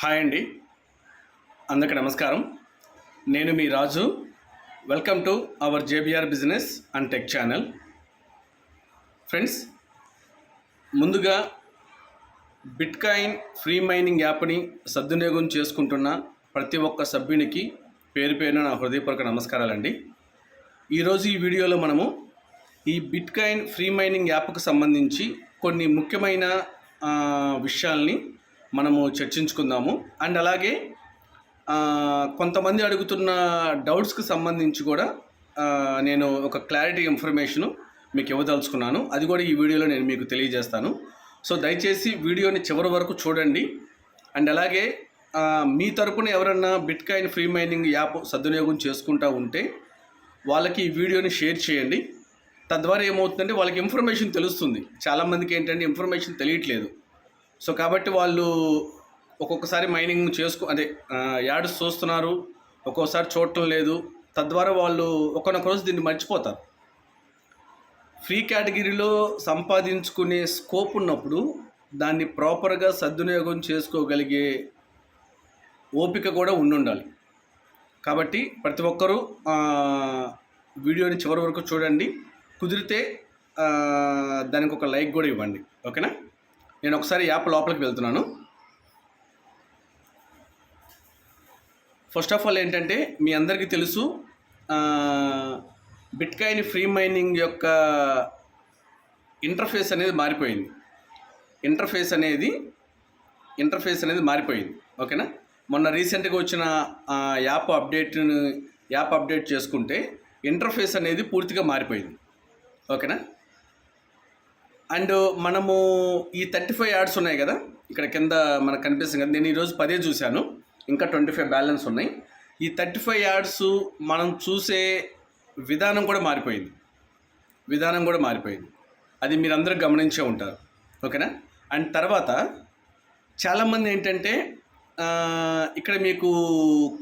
Hi అండి. అందరికీ నమస్కారం. నేను మీ Raju. Welcome to our JBR business and tech channel friends ముందుగా బిట్కాయిన్ ఫ్రీ మైనింగ్ యాప్ని సద్వినియోగం చేసుకుంటున్న ప్రతి ఒక్క సభ్యునికి పేరు పేరున నా హృదయపూర్వక నమస్కారాలండి. ఈరోజు ఈ వీడియోలో మనము ఈ బిట్కాయిన్ ఫ్రీ మైనింగ్ యాప్కు సంబంధించి కొన్ని ముఖ్యమైన విషయాల్ని మనము చర్చించుకుందాము. అండ్ అలాగే కొంతమంది అడుగుతున్న డౌట్స్కి సంబంధించి కూడా నేను ఒక క్లారిటీ ఇన్ఫర్మేషను మీకు ఇవ్వదలుచుకున్నాను. అది కూడా ఈ వీడియోలో నేను మీకు తెలియజేస్తాను. సో దయచేసి వీడియోని చివరి వరకు చూడండి. అండ్ అలాగే మీ తరపున ఎవరన్నా బిట్కాయిన్ ఫ్రీ మైనింగ్ యాప్ సద్వినియోగం చేసుకుంటా ఉంటే వాళ్ళకి ఈ వీడియోని షేర్ చేయండి. తద్వారా ఏమవుతుందంటే వాళ్ళకి ఇన్ఫర్మేషన్ తెలుస్తుంది. చాలామందికి ఏంటంటే ఇన్ఫర్మేషన్ తెలియట్లేదు. సో కాబట్టి వాళ్ళు ఒక్కొక్కసారి మైనింగ్ చేసుకో అదే యాడ్స్ చూస్తున్నారు. ఒక్కోసారి చూడటం లేదు. తద్వారా వాళ్ళు ఒకనొక రోజు దీన్ని మర్చిపోతారు. ఫ్రీ కేటగిరీలో సంపాదించుకునే స్కోప్ ఉన్నప్పుడు దాన్ని ప్రాపర్గా సద్వినియోగం చేసుకోగలిగే ఓపిక కూడా ఉండుండాలి. కాబట్టి ప్రతి ఒక్కరూ వీడియోని చివరి వరకు చూడండి. కుదిరితే దానికి ఒక లైక్ కూడా ఇవ్వండి. ఓకేనా? నేను ఒకసారి యాప్ లోపలికి వెళ్తున్నాను. ఫస్ట్ ఆఫ్ ఆల్ ఏంటంటే మీ అందరికీ తెలుసు బిట్కాయిన్ ఫ్రీ మైనింగ్ యొక్క ఇంటర్ఫేస్ అనేది మారిపోయింది. ఇంటర్ఫేస్ అనేది ఇంటర్ఫేస్ అనేది మారిపోయింది. ఓకేనా మొన్న రీసెంట్గా వచ్చిన ఆ, యాప్ అప్డేట్ను యాప్ అప్డేట్ చేసుకుంటే ఇంటర్ఫేస్ అనేది పూర్తిగా మారిపోయింది. ఓకేనా అండ్ మనము ఈ థర్టీ ఫైవ్ యాడ్స్ ఉన్నాయి కదా ఇక్కడ కింద మనకు కనిపిస్తుంది కదా. నేను ఈరోజు పదే చూశాను ఇంకా ట్వంటీ ఫైవ్ బ్యాలెన్స్ ఉన్నాయి. ఈ థర్టీ ఫైవ్ యాడ్స్ మనం చూసే విధానం కూడా మారిపోయింది. విధానం కూడా మారిపోయింది. అది మీరందరూ గమనించే ఉంటారు. ఓకేనా? అండ్ తర్వాత చాలామంది ఏంటంటే ఇక్కడ మీకు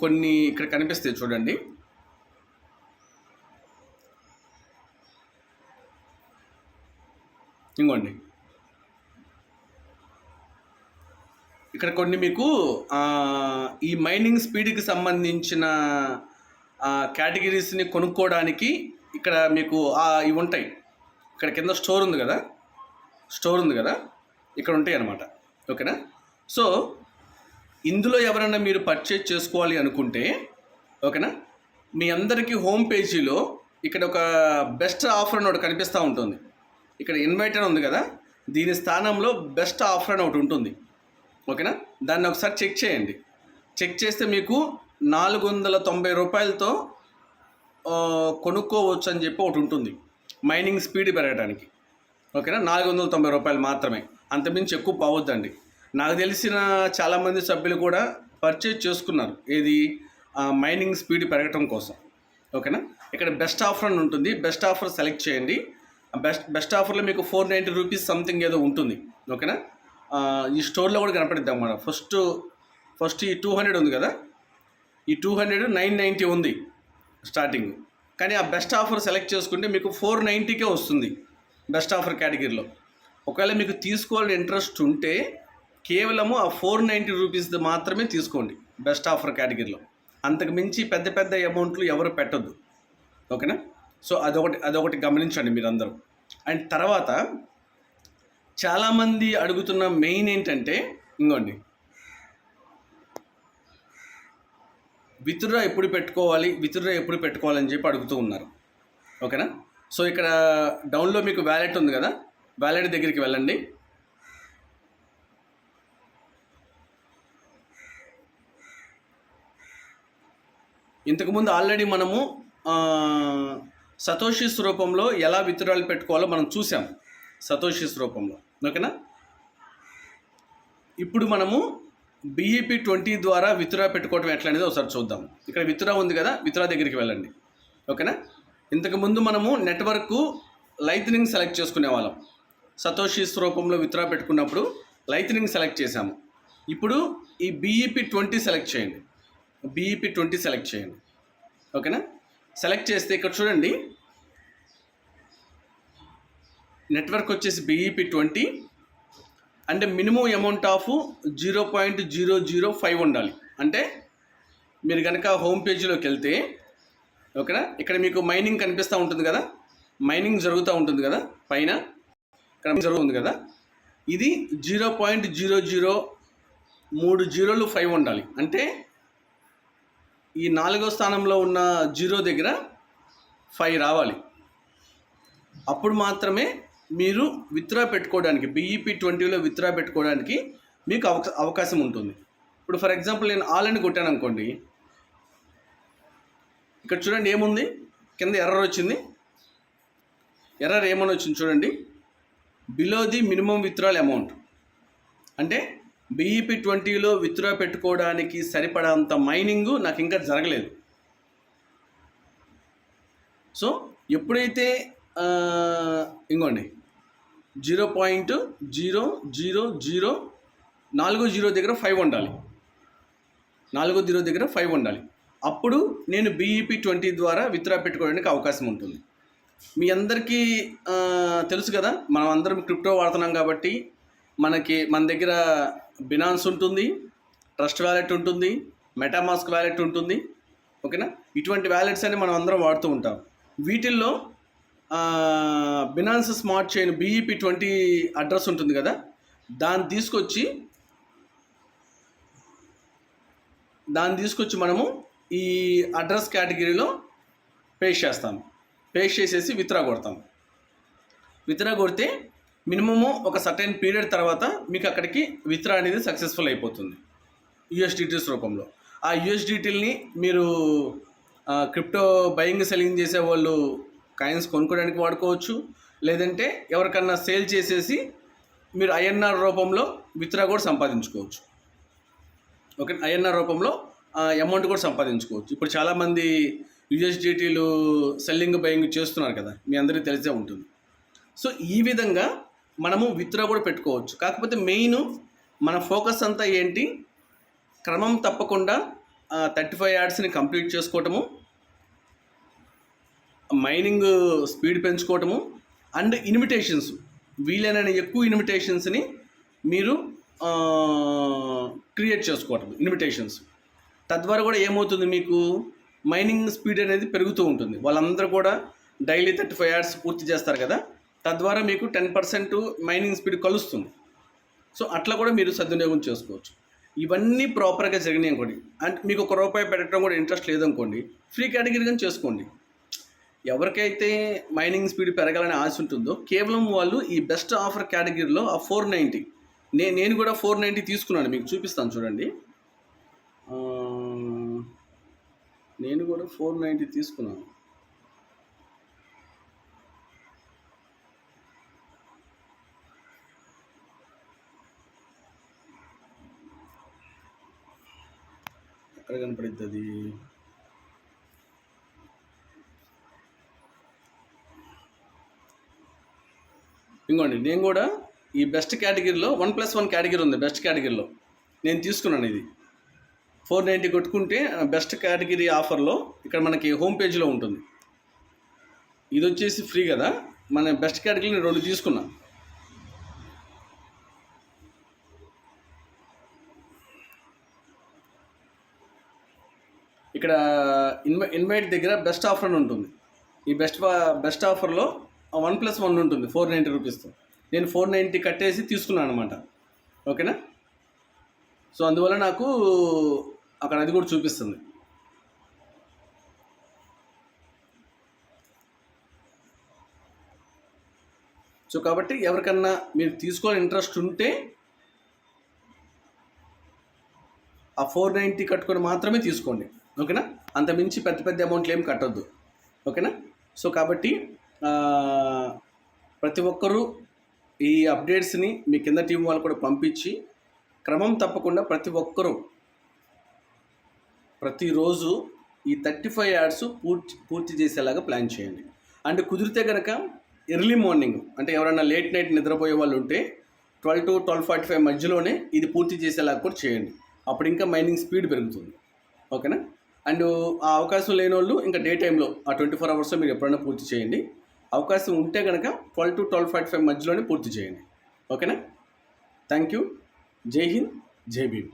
కొన్ని ఇక్కడ కనిపిస్తాయి చూడండి. ఇంకోండి. ఇక్కడ కొన్ని మీకు ఈ మైనింగ్ స్పీడ్కి సంబంధించిన కేటగిరీస్ని కొనుక్కోవడానికి ఇక్కడ మీకు ఇవి ఉంటాయి. ఇక్కడ కింద స్టోర్ ఉంది కదా? స్టోర్ ఉంది కదా? ఇక్కడ ఉంటాయి అన్నమాట. ఓకేనా? సో ఇందులో ఎవరైనా మీరు పర్చేజ్ చేసుకోవాలి అనుకుంటే ఓకేనా? మీ అందరికీ హోమ్ పేజీలో ఇక్కడ ఒక బెస్ట్ ఆఫర్ అని ఒకటి కనిపిస్తూ ఉంటుంది. ఇక్కడ ఇన్వైటర్ ఉంది కదా దీని స్థానంలో బెస్ట్ ఆఫర్ అని ఒకటి ఉంటుంది. ఓకేనా? దాన్ని ఒకసారి చెక్ చేయండి. చెక్ చేస్తే మీకు నాలుగు వందల తొంభై రూపాయలతో కొనుక్కోవచ్చు అని చెప్పి ఒకటి ఉంటుంది. మైనింగ్ స్పీడ్ పెరగడానికి ఓకేనా? నాలుగు వందల తొంభై రూపాయలు మాత్రమే. అంతమించి ఎక్కువ పోవద్దండి. నాకు తెలిసిన చాలామంది సభ్యులు కూడా పర్చేజ్ చేసుకున్నారు. ఏది? మైనింగ్ స్పీడ్ పెరగటం కోసం. ఓకేనా? ఇక్కడ బెస్ట్ ఆఫర్ అని ఉంటుంది. బెస్ట్ ఆఫర్ సెలెక్ట్ చేయండి. బెస్ట్ బెస్ట్ ఆఫర్లో మీకు ఫోర్ నైంటీ రూపీస్ సంథింగ్ ఏదో ఉంటుంది. ఓకేనా? ఈ స్టోర్లో కూడా కనపడిద్దాం అన్నమాట. ఫస్ట్ ఫస్ట్ ఈ టూ హండ్రెడ్ ఉంది కదా? ఈ టూ హండ్రెడ్ నైన్ నైంటీ ఉంది స్టార్టింగ్. కానీ ఆ బెస్ట్ ఆఫర్ సెలెక్ట్ చేసుకుంటే మీకు ఫోర్ నైంటీకే వస్తుంది బెస్ట్ ఆఫర్ కేటగిరీలో. ఒకవేళ మీకు తీసుకోవాలని ఇంట్రెస్ట్ ఉంటే కేవలము ఆ ఫోర్ నైంటీ రూపీస్ మాత్రమే తీసుకోండి బెస్ట్ ఆఫర్ కేటగిరీలో. అంతకు మించి పెద్ద పెద్ద అమౌంట్లు ఎవరు పెట్టొద్దు. ఓకేనా? సో అదొకటి అదొకటి గమనించండి మీరందరూ. అండ్ తర్వాత చాలామంది అడుగుతున్న మెయిన్ ఏంటంటే ఇంకోండి విత్డ్రా ఎప్పుడు పెట్టుకోవాలి విత్డ్రా ఎప్పుడు పెట్టుకోవాలని చెప్పి అడుగుతూ ఉన్నారు. ఓకేనా? సో ఇక్కడ డౌన్లో మీకు వ్యాలెట్ ఉంది కదా? వ్యాలెట్ దగ్గరికి వెళ్ళండి. ఇంతకుముందు ఆల్రెడీ మనము సతోషిస్ రూపంలో ఎలా విత్డ్రాలు పెట్టుకోవాలో మనం చూసాం సతోషిస్ రూపంలో. ఓకేనా? ఇప్పుడు మనము బీఈపీ ట్వంటీ ద్వారా విత్డ్రా పెట్టుకోవడం ఎట్లా అనేది ఒకసారి చూద్దాం. ఇక్కడ విత్డ్రా ఉంది కదా విత్డ్రా దగ్గరికి వెళ్ళండి. ఓకేనా? ఇంతకుముందు మనము నెట్వర్క్ లైట్నింగ్ సెలెక్ట్ చేసుకునే వాళ్ళం. సతోషిస్ రూపంలో విత్డ్రా పెట్టుకున్నప్పుడు లైట్నింగ్ సెలెక్ట్ చేసాము ఇప్పుడు ఈ బీఈపీ ట్వంటీ సెలెక్ట్ చేయండి. బీఈపీ ట్వంటీ సెలెక్ట్ చేయండి. ఓకేనా? సెలెక్ట్ చేస్తే ఇక్కడ చూడండి. నెట్వర్క్ వచ్చేసి బీఈపీ ట్వంటీ. అంటే minimum amount of zero point zero zero five ఉండాలి. అంటే మీరు కనుక హోమ్ పేజీలోకి వెళ్తే ఓకేనా? ఇక్కడ మీకు మైనింగ్ కనిపిస్తూ ఉంటుంది కదా? మైనింగ్ జరుగుతూ ఉంటుంది కదా? పైన ఇక్కడ జరుగుతుంది కదా? ఇది జీరో పాయింట్ జీరో జీరో మూడు జీరోలు ఫైవ్ ఉండాలి. అంటే ఈ నాలుగో స్థానంలో ఉన్న జీరో దగ్గర ఫైవ్ రావాలి. అప్పుడు మాత్రమే మీరు విత్డ్రా పెట్టుకోవడానికి బీఈపీ ట్వంటీలో విత్డ్రా పెట్టుకోవడానికి మీకు అవకా అవకాశం ఉంటుంది. ఇప్పుడు ఫర్ ఎగ్జాంపుల్ నేను ఆల్ కొట్టాను అనుకోండి. ఇక్కడ చూడండి ఏముంది? కింద ఎర్రర్ వచ్చింది. ఎర్రర్ ఏమని వచ్చింది చూడండి? Below the minimum withdrawal amount అంటే బీఈపీ ట్వంటీలో విత్డ్రా పెట్టుకోవడానికి సరిపడంత మైనింగ్ నాకు ఇంకా జరగలేదు. సో ఎప్పుడైతే ఇంకోండి zero point zero zero zero నాలుగో జీరో దగ్గర ఫైవ్ ఉండాలి. నాలుగో జీరో దగ్గర ఫైవ్ ఉండాలి. అప్పుడు నేను బీఈపీ ట్వంటీ ద్వారా విత్డ్రా పెట్టుకోవడానికి అవకాశం ఉంటుంది. మీ అందరికీ తెలుసు కదా మనం అందరం క్రిప్టో వాడుతున్నాం కాబట్టి మనకి మన దగ్గర బినాన్స్ ఉంటుంది ట్రస్ట్ వ్యాలెట్ ఉంటుంది మెటామాస్క్ వ్యాలెట్ ఉంటుంది ఓకేనా ఇటువంటి వ్యాలెట్స్ అని మనం అందరం వాడుతూ ఉంటాం. వీటిల్లో Binance smart chain BEP twenty address ఉంటుంది కదా? దాన్ని తీసుకొచ్చి దాన్ని తీసుకొచ్చి మనము ఈ అడ్రస్ కేటగిరీలో పేస్ట్ చేస్తాం. పేస్ట్ చేసేసి విత్డ్రా కొడతాం. విత్డ్రా కొడితే మినిమము ఒక సర్టెన్ పీరియడ్ తర్వాత మీకు అక్కడికి విత్డ్రా అనేది సక్సెస్ఫుల్ అయిపోతుంది. యూఎస్డిటీస్ రూపంలో. ఆ యూఎస్డిటీల్ని మీరు క్రిప్టో బయింగ్ సెల్లింగ్ చేసే వాళ్ళు కాయిన్స్ కొనుక్కోవడానికి వాడుకోవచ్చు. లేదంటే ఎవరికన్నా సేల్ చేసేసి మీరు ఐఎన్ఆర్ రూపంలో విత్డ్రా కూడా సంపాదించుకోవచ్చు. ఓకే ఐఎన్ఆర్ రూపంలో అమౌంట్ కూడా సంపాదించుకోవచ్చు. ఇప్పుడు చాలామంది యూఎస్డిటీలు సెల్లింగ్ బయింగ్ చేస్తున్నారు కదా మీ అందరికీ తెలిసే ఉంటుంది. సో ఈ విధంగా మనము విత్డ్రా కూడా పెట్టుకోవచ్చు. కాకపోతే మెయిన్ మన ఫోకస్ అంతా ఏంటి? క్రమం తప్పకుండా థర్టీ ఫైవ్ యాడ్స్ని కంప్లీట్ చేసుకోవటము మైనింగ్ స్పీడ్ పెంచుకోవటము అండ్ ఇన్విటేషన్స్ వీలైన ఎక్కువ ఇన్విటేషన్స్ని మీరు క్రియేట్ చేసుకోవటం ఇన్విటేషన్స్ తద్వారా కూడా ఏమవుతుంది మీకు? మైనింగ్ స్పీడ్ అనేది పెరుగుతూ ఉంటుంది. వాళ్ళందరూ కూడా డైలీ థర్టీ ఫైవ్ అవర్స్ పూర్తి చేస్తారు కదా? తద్వారా మీకు టెన్ పర్సెంట్ మైనింగ్ స్పీడ్ కలుస్తుంది. సో అట్లా కూడా మీరు సద్వినియోగం చేసుకోవచ్చు. ఇవన్నీ ప్రాపర్గా జరిగినాయి అనుకోండి. అంటే మీకు ఒక రూపాయి పెట్టడం కూడా ఇంట్రెస్ట్ లేదనుకోండి ఫ్రీ కేటగిరీ కానీ చేసుకోండి. ఎవరికైతే మైనింగ్ స్పీడ్ పెరగాలని ఆశ ఉంటుందో కేవలం వాళ్ళు ఈ బెస్ట్ ఆఫర్ కేటగిరీలో ఆ ఫోర్ నైంటీ నే నేను కూడా ఫోర్ నైంటీ తీసుకున్నాను మీకు చూపిస్తాను చూడండి. నేను కూడా ఫోర్ నైంటీ తీసుకున్నాను. ఎక్కడ కనపడుతుంది ఇంకోండి నేను కూడా ఈ బెస్ట్ కేటగిరీలో వన్ ప్లస్ వన్ కేటగిరీ ఉంది బెస్ట్ కేటగిరీలో. నేను తీసుకున్నాను ఇది. ఫోర్ నైంటీ కొట్టుకుంటే బెస్ట్ కేటగిరీ ఆఫర్లో ఇక్కడ మనకి హోమ్ పేజ్లో ఉంటుంది. ఇది వచ్చేసి ఫ్రీ కదా? మన బెస్ట్ కేటగిరీ నేను రెండు తీసుకున్నా. ఇక్కడ ఇన్వై ఇన్వైట్ దగ్గర బెస్ట్ ఆఫర్ అని ఉంటుంది. ఈ బెస్ట్ బెస్ట్ ఆఫర్లో వన్ ప్లస్ వన్ ఉంటుంది ఫోర్ నైంటీ రూపీస్తో. నేను ఫోర్ నైంటీ కట్టేసి తీసుకున్నాను అనమాట ఓకేనా? సో అందువల్ల నాకు అక్కడ అది కూడా చూపిస్తుంది. సో కాబట్టి ఎవరికన్నా మీరు తీసుకోవాలని ఇంట్రెస్ట్ ఉంటే ఆ ఫోర్ నైంటీ కట్టుకొని మాత్రమే తీసుకోండి. ఓకేనా? అంత మించి పెద్ద పెద్ద అమౌంట్లు ఏం కట్టొద్దు. ఓకేనా? సో కాబట్టి ప్రతి ఒక్కరూ ఈ అప్డేట్స్ని మీ కింద టీం వాళ్ళు కూడా పంపించి క్రమం తప్పకుండా ప్రతి ఒక్కరూ ప్రతిరోజు ఈ థర్టీ ఫైవ్ యాడ్స్ పూర్తి పూర్తి చేసేలాగా ప్లాన్ చేయండి. అండ్ కుదిరితే కనుక ఎర్లీ మార్నింగ్ అంటే ఎవరైనా లేట్ నైట్ నిద్రపోయే వాళ్ళు ఉంటే twelve to twelve forty five మధ్యలోనే ఇది పూర్తి చేసేలాగా కూడా చేయండి. అప్పుడు ఇంకా మైనింగ్ స్పీడ్ పెరుగుతుంది. ఓకేనా? అండ్ ఆ అవకాశం లేని వాళ్ళు ఇంకా డే టైంలో ఆ ట్వంటీ ఫోర్ అవర్స్లో మీరు ఎప్పుడైనా పూర్తి చేయండి. అవకాశం ఉంటే కనుక twelve to twelve forty five మధ్యలోనే పూర్తి చేయండి. ఓకేనా? Thank you. జై హింద్ జై భీమ్.